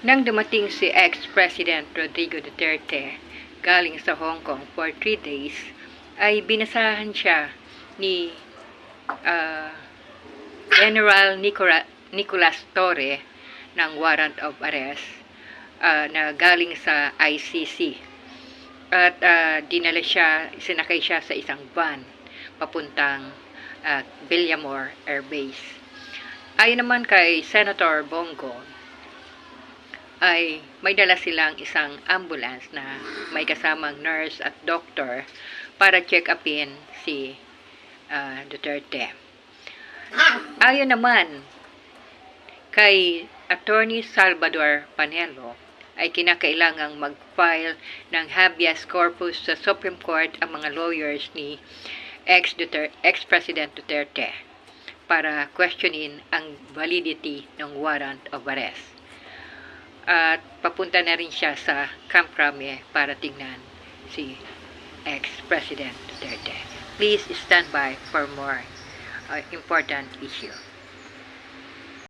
Nang dumating si ex-President Rodrigo Duterte galing sa Hong Kong for three days, ay binasahan siya ni ah, General Nicola, Nicolas Torre ng warrant of arrest ah, na galing sa ICC. At ah, dinala siya, sinakay siya sa isang van papuntang uh, Villamor Air Base. Ayon naman kay Senator Bongo, ay may dala silang isang ambulance na may kasamang nurse at doctor para check upin si ah, Duterte. Ayon naman kay Attorney Salvador Panelo ay kinakailangang mag-file ng habeas corpus sa Supreme Court ang mga lawyers ni ex-President Duterte para questionin ang validity ng warrant of arrest. At papunta na rin siya sa Camp Crame para tingnan si ex-President Duterte. Please stand by for more uh, important issue.